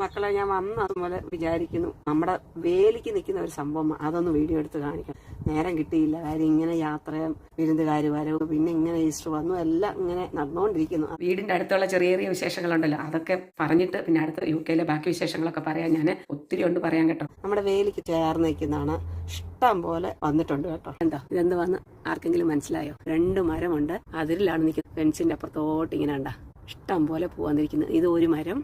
മക്കളെ ഞാൻ വന്ന അതുപോലെ വിചാരിക്കുന്നു. നമ്മുടെ വേലിക്ക് നിൽക്കുന്ന ഒരു സംഭവം അതൊന്ന് വീഡിയോ എടുത്ത് കാണിക്കണം നേരം കിട്ടിയില്ല. കാര്യം ഇങ്ങനെ യാത്രയും വിരുന്നുകാര് വരവും പിന്നെ ഇങ്ങനെ ഈസ്റ്റർ വന്നു എല്ലാം ഇങ്ങനെ നടന്നുകൊണ്ടിരിക്കുന്നു. വീടിന്റെ അടുത്തുള്ള ചെറിയ ചെറിയ വിശേഷങ്ങളുണ്ടല്ലോ. അതൊക്കെ പറഞ്ഞിട്ട് പിന്നെ അടുത്ത യു കെയിലെ ബാക്കി വിശേഷങ്ങളൊക്കെ പറയാൻ ഞാൻ ഒത്തിരി ഉണ്ട് പറയാൻ കേട്ടോ. നമ്മുടെ വേലിക്ക് ചേർന്ന് നിൽക്കുന്നതാണ് ഇഷ്ടം പോലെ വന്നിട്ടുണ്ട് കേട്ടോ. എന്താ? ഇതെന്ത് വന്ന്? ആർക്കെങ്കിലും മനസ്സിലായോ? രണ്ട് മരമുണ്ട്. അതിരിലാണ് നിൽക്കുന്നത്. ഫെൻസിന്റെ അപ്പുറത്തോട്ട് ഇങ്ങനെ ഉണ്ടാ ഇഷ്ടം പോലെ പോവാന്നിരിക്കുന്നത് ഇത് ഒരു മരം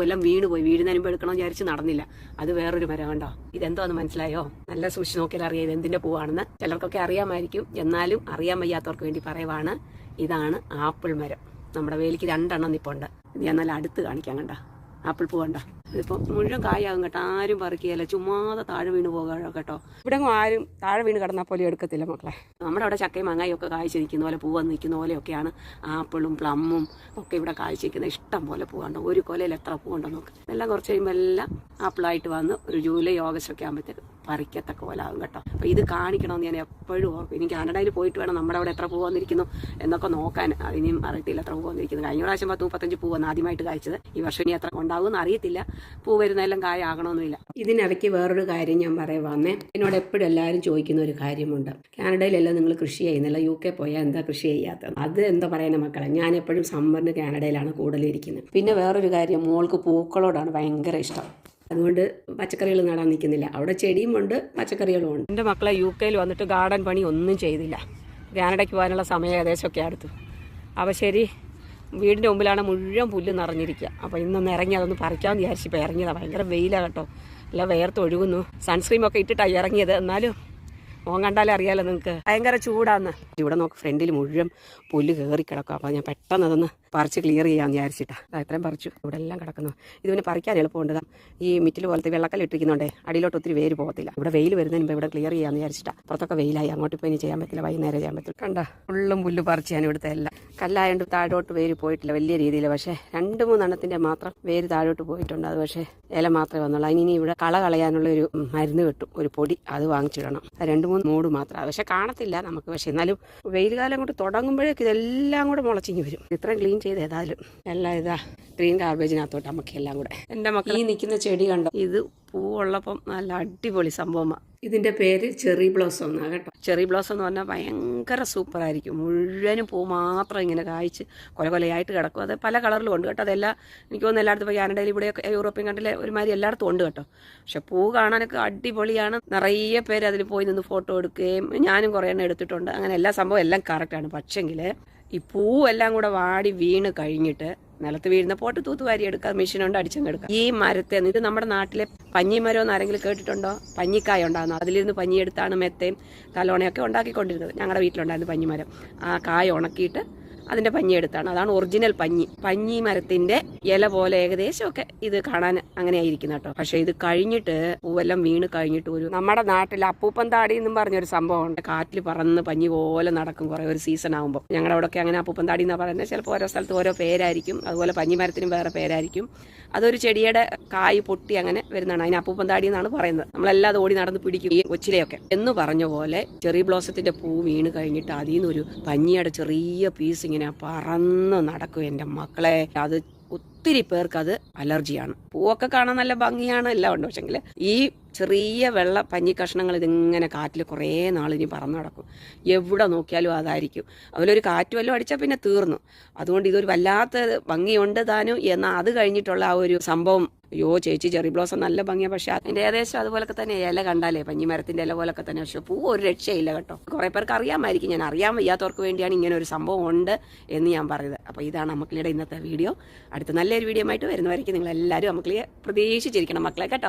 കൊല്ലം വീണ് പോയി. വീടിന് അനുമ്പ് എടുക്കണം വിചാരിച്ച് നടന്നില്ല. അത് വേറൊരു മരം കണ്ടോ ഇതെന്തോന്ന് മനസ്സിലായോ? നല്ല സൂക്ഷിച്ച് നോക്കിയാൽ അറിയാം ഇത് എന്തിന്റെ പൂവാണെന്ന്. ചിലർക്കൊക്കെ അറിയാമായിരിക്കും. എന്നാലും അറിയാൻ വയ്യാത്തവർക്ക് വേണ്ടി പറയുവാണ്. ഇതാണ് ആപ്പിൾ മരം. നമ്മുടെ വേലിക്ക് രണ്ടെണ്ണം നിപ്പുണ്ട്. ഞാൻ നല്ല അടുത്ത് കാണിക്കാം കണ്ട? ആപ്പിൾ പൂ കണ്ട. ഇതിപ്പോ മുഴുവൻ കായാകും കേട്ടോ. ആരും പറിക്കുകയല്ല. ചുമ്മാതെ താഴെ വീണ് പോകുക കേട്ടോ. ഇവിടെ ആരും താഴെ വീണ് കിടന്നാൽ പോലും എടുക്കത്തില്ല മക്കളെ. നമ്മുടെ അവിടെ ചക്കയും മാങ്ങായും ഒക്കെ കായ്ച്ച് നിൽക്കുന്ന പോലെ പൂവ് നിൽക്കുന്ന പോലെയൊക്കെയാണ് ആപ്പിളും പ്ലമ്മും ഒക്കെ ഇവിടെ നിൽക്കുന്ന ഇഷ്ടം പോലെ പൂവുണ്ട് ഒരു കൊലയിൽ എത്ര പൂവുണ്ടോ നോക്ക്. എല്ലാം കുറച്ച് കഴിയുമ്പോൾ എല്ലാം ആപ്പിളായിട്ട് വന്ന് ഒരു ജൂലൈ ഓഗസ്റ്റ് ഒക്കെ ആകുമ്പോഴത്തേക്ക് പറിക്കത്തക്ക പോലെ ആകും കേട്ടോ. അപ്പോൾ ഇത് കാണിക്കണമെന്ന് ഞാൻ എപ്പോഴും ഓർക്കും. ഇനി കാനഡയിൽ പോയിട്ട് വേണം നമ്മുടെ അവിടെ എത്ര പൂ വന്നിരിക്കുന്നു എന്നൊക്കെ നോക്കാൻ. അതിനും അറിയത്തില്ല എത്ര പൂ വന്നിരിക്കുന്നു. കഴിഞ്ഞ പ്രാവശ്യം പത്ത് മുപ്പത്തഞ്ച് പൂ വന്ന് ആദ്യമായിട്ട് കായ്ച്ചത്. ഈ വർഷം ഇനി എത്ര ഉണ്ടാവുമെന്ന് അറിയത്തില്ല. പൂ വരുന്നതെല്ലാം കായ ആകണമെന്നില്ല ഇതിനിടയ്ക്ക് വേറൊരു കാര്യം ഞാൻ പറയാൻ വന്നേ. എന്നോട് എപ്പോഴും എല്ലാവരും ചോദിക്കുന്ന ഒരു കാര്യമുണ്ട്. കാനഡയിലെല്ലാം നിങ്ങൾ കൃഷി ചെയ്യുന്നില്ല യു കെ പോയാൽ എന്താ കൃഷി ചെയ്യാത്തത്? അത് എന്താ പറയുന്ന മക്കളെ? ഞാൻ എപ്പോഴും സമ്മറിന് കാനഡയിലാണ് കൂടുതലിരിക്കുന്നത് പിന്നെ വേറൊരു കാര്യം മോൾക്ക് പൂക്കളോടാണ് ഭയങ്കര ഇഷ്ടം. അതുകൊണ്ട് പച്ചക്കറികൾ നടാൻ നിൽക്കുന്നില്ല. അവിടെ ചെടിയും ഉണ്ട് പച്ചക്കറികളും ഉണ്ട്. എന്റെ മക്കളെ യു കെയിൽ വന്നിട്ട് ഗാർഡൻ പണി ഒന്നും ചെയ്തില്ല. കാനഡയ്ക്ക് പോകാനുള്ള സമയം ഏകദേശമൊക്കെ അടുത്തു. അപ്പോൾ ശരി വീടിന്റെ മുമ്പിലാണ് മുഴുവൻ പുല്ല് നിറഞ്ഞിരിക്കുക. അപ്പോൾ ഇന്നൊന്ന് ഇറങ്ങി അതൊന്ന് പറിക്കാമെന്ന് വിചാരിച്ചിപ്പോൾ ഇറങ്ങിയതാണ് ഭയങ്കര വെയിലാണ് കേട്ടോ. എല്ലാം വേർത്ത് ഒഴുകുന്നു. സൺസ്ക്രീം ഒക്കെ ഇട്ടിട്ടാണ് ഇറങ്ങിയത്. എന്നാലും മോൻ കണ്ടാലേ അറിയാലോ നിങ്ങൾക്ക് ഭയങ്കര ചൂടാന്ന്. ഇവിടെ നോക്ക് ഫ്രണ്ടിൽ മുഴുവൻ പുല്ല് കയറി കിടക്കും. അപ്പോൾ ഞാൻ പെട്ടെന്ന് അതൊന്ന് പറിച്ച് ക്ലിയർ ചെയ്യാമെന്ന് വിചാരിച്ചിട്ടാ. അത്രയും പറിച്ചു. ഇവിടെ എല്ലാം കിടക്കുന്നു. ഇത് പിന്നെ പറിക്കാൻ എളുപ്പമുണ്ട്. ഈ മിറ്റിൽ പോലത്തെ വെള്ളക്കല്ല് ഇട്ടിരിക്കുന്നുണ്ടേ അടിയിലോട്ട് ഒത്തിരി വേര് പോകത്തില്ല ഇവിടെ വെയിൽ വരുന്നതിന് മുമ്പ് ഇവിടെ ക്ലിയർ ചെയ്യാമെന്ന് വിചാരിച്ചിട്ടാ. പുറത്തൊക്കെ വെയിലായി. അങ്ങോട്ട് പോയി ഇനി ചെയ്യാൻ പറ്റില്ല. വൈകുന്നേരം ചെയ്യാൻ പറ്റില്ല. കണ്ട? ഫുള്ളും പുല്ല് പറിച്ച് ഞാൻ ഇവിടുത്തെ എല്ലാം. കല്ലായതുകൊണ്ട് താഴോട്ട് വേര് പോയിട്ടില്ല വലിയ രീതിയിൽ പക്ഷേ രണ്ട് മൂന്നെണ്ണത്തിന്റെ മാത്രം വേര് താഴോട്ട് പോയിട്ടുണ്ട്. അത് പക്ഷേ ഇല മാത്രമേ വന്നുള്ളൂ. അതിനി ഇവിടെ കള കളയാനുള്ള ഒരു മരുന്ന് കിട്ടും. ഒരു പൊടി അത് വാങ്ങിച്ചിടണം. രണ്ട് മൂന്ന് മൂട് മാത്രം. പക്ഷെ കാണത്തില്ല നമുക്ക്. പക്ഷെ എന്നാലും വെയിൽ കാലം കൊണ്ട് തുടങ്ങുമ്പോഴേക്ക് ഇതെല്ലാം കൂടെ മുളച്ചിങ്ങി വരും. ഇത്രയും ക്ലീൻ ചെയ്ത് ഏതായാലും. എല്ലാം ഇതാ ഗ്രീൻ ഗാർബേജിനകത്തോട്ട് നമുക്ക് എല്ലാം കൂടെ. എന്റെ മക്കൾ ഈ നിൽക്കുന്ന ചെടി കണ്ടോ? ഇത് പൂവുള്ളപ്പം നല്ല അടിപൊളി സംഭവമാണ് ഇതിന്റെ പേര് ചെറി ബ്ലോസം എന്നാ കേട്ടോ. ചെറി ബ്ലോസം എന്ന് പറഞ്ഞാൽ ഭയങ്കര സൂപ്പർ ആയിരിക്കും. മുഴുവനും പൂ മാത്രം ഇങ്ങനെ കായ്ച്ച് കൊല കൊലയായിട്ട് കിടക്കും. അത് പല കളറിലും ഉണ്ട് കേട്ടോ. അതെല്ലാം എനിക്ക് തോന്നുന്നു എല്ലായിടത്തും ഇപ്പോൾ കാനഡയിൽ ഇവിടെയൊക്കെ യൂറോപ്യൻ കണ്ടിലെ ഒരുമാതിരി എല്ലായിടത്തും ഉണ്ട് കേട്ടോ. പക്ഷെ പൂ കാണാനൊക്കെ അടിപൊളിയാണ്. നിറയെ പേര് അതിൽ പോയി നിന്ന് ഫോട്ടോ എടുക്കുകയും ഞാനും കുറേ എണ്ണം എടുത്തിട്ടുണ്ട്. അങ്ങനെ എല്ലാ സംഭവം എല്ലാം കറക്റ്റാണ് പക്ഷെങ്കിൽ ഈ പൂവെല്ലാം കൂടെ വാടി വീണ് കഴിഞ്ഞിട്ട് നിലത്ത് വീഴുന്ന പോട്ട് തൂത്തുവാരി എടുക്കാം മെഷീനുണ്ട് അടിച്ചങ്ങ് എടുക്കാം. ഈ മരത്തെ ഇത് നമ്മുടെ നാട്ടിലെ പഞ്ഞിമരം എന്ന് ആരെങ്കിലും കേട്ടിട്ടുണ്ടോ? പഞ്ഞിക്കായ ഉണ്ടാകുന്ന അതിലിരുന്ന് പഞ്ഞിയെടുത്താണ് മെത്തയും തലോണയൊക്കെ ഉണ്ടാക്കിക്കൊണ്ടിരുന്നത്. ഞങ്ങളുടെ വീട്ടിലുണ്ടായിരുന്നു പഞ്ഞിമരം. ആ കായ ഉണക്കിയിട്ട് അതിന്റെ പഞ്ഞി എടുത്താണ്. അതാണ് ഒറിജിനൽ പഞ്ഞി. പഞ്ഞി മരത്തിന്റെ ഇല പോലെ ഏകദേശമൊക്കെ ഇത് കാണാൻ അങ്ങനെയായിരിക്കും കേട്ടോ. പക്ഷെ ഇത് കഴിഞ്ഞിട്ട് പൂവെല്ലാം വീണ് കഴിഞ്ഞിട്ട് ഒരു നമ്മുടെ നാട്ടിൽ അപ്പൂപ്പൻ താടി എന്നും പറഞ്ഞൊരു സംഭവമുണ്ട്. കാറ്റിൽ പറന്ന് പഞ്ഞി പോലെ നടക്കും കുറെ ഒരു സീസൺ ആകുമ്പോൾ ഞങ്ങളുടെ അവിടെയൊക്കെ അങ്ങനെ അപ്പൂപ്പൻ താടി എന്നാ പറയുന്നത്. ചിലപ്പോൾ ഓരോ സ്ഥലത്ത് ഓരോ പേരായിരിക്കും. അതുപോലെ പഞ്ഞി മരത്തിനും വേറെ പേരായിരിക്കും. അതൊരു ചെടിയുടെ കായ് പൊട്ടി അങ്ങനെ വരുന്നതാണ്. അതിന് അപ്പൂപ്പൻ താടി എന്നാണ് പറയുന്നത്. നമ്മളെല്ലാം ഓടി നടന്ന് പിടിക്കും. ഈ കൊച്ചിലെയൊക്കെ. എന്ന് പറഞ്ഞ പോലെ ചെറി ബ്ലോസത്തിന്റെ പൂ വീണ് കഴിഞ്ഞിട്ട് അതിൽ നിന്നൊരു പഞ്ഞിയുടെ ചെറിയ പീസ് ഇങ്ങനെ പറന്ന് നടക്കും എന്റെ മക്കളെ. അത് ഒത്തിരി പേർക്ക് അത് അലർജിയാണ്. പൂവൊക്കെ കാണാൻ നല്ല ഭംഗിയാണ് എല്ലാം ഉണ്ട്. പക്ഷെങ്കിൽ ഈ ചെറിയ വെള്ള പഞ്ഞി കഷ്ണങ്ങൾ ഇതിങ്ങനെ കാറ്റിൽ കുറേ നാളിനി പറന്നു നടക്കും. എവിടെ നോക്കിയാലും അതായിരിക്കും. അതിലൊരു കാറ്റ് വല്ലതും അടിച്ചാൽ പിന്നെ തീർന്നു. അതുകൊണ്ട് ഇതൊരു വല്ലാത്ത ഭംഗിയുണ്ട് താനും. എന്നാൽ അത് കഴിഞ്ഞിട്ടുള്ള ആ ഒരു സംഭവം അയ്യോ ചേച്ചി ചെറി ബ്ലോസം നല്ല ഭംഗിയാണ് പക്ഷെ അതിന്റെ ഏകദേശം അതുപോലൊക്കെ തന്നെ ഇല കണ്ടാലേ പഞ്ഞിമരത്തിന്റെ ഇല പോലൊക്കെ തന്നെ. പക്ഷെ പൂ ഒരു രക്ഷയില്ല കേട്ടോ. കുറേ പേർക്ക് അറിയാമായിരിക്കും. ഞാൻ അറിയാൻ വയ്യാത്തവർക്ക് വേണ്ടിയാണ് ഇങ്ങനെ ഒരു സംഭവം ഉണ്ട് എന്ന് ഞാൻ പറയുന്നത് അപ്പോൾ ഇതാണ് മക്കളുടെ ഇന്നത്തെ വീഡിയോ. അടുത്ത നല്ലൊരു വീഡിയോ ആയിട്ട് വരുന്നവരേക്കും നിങ്ങളെല്ലാവരും മക്കളെ പ്രതീക്ഷിച്ചിരിക്കണം മക്കളെ കേട്ടോ.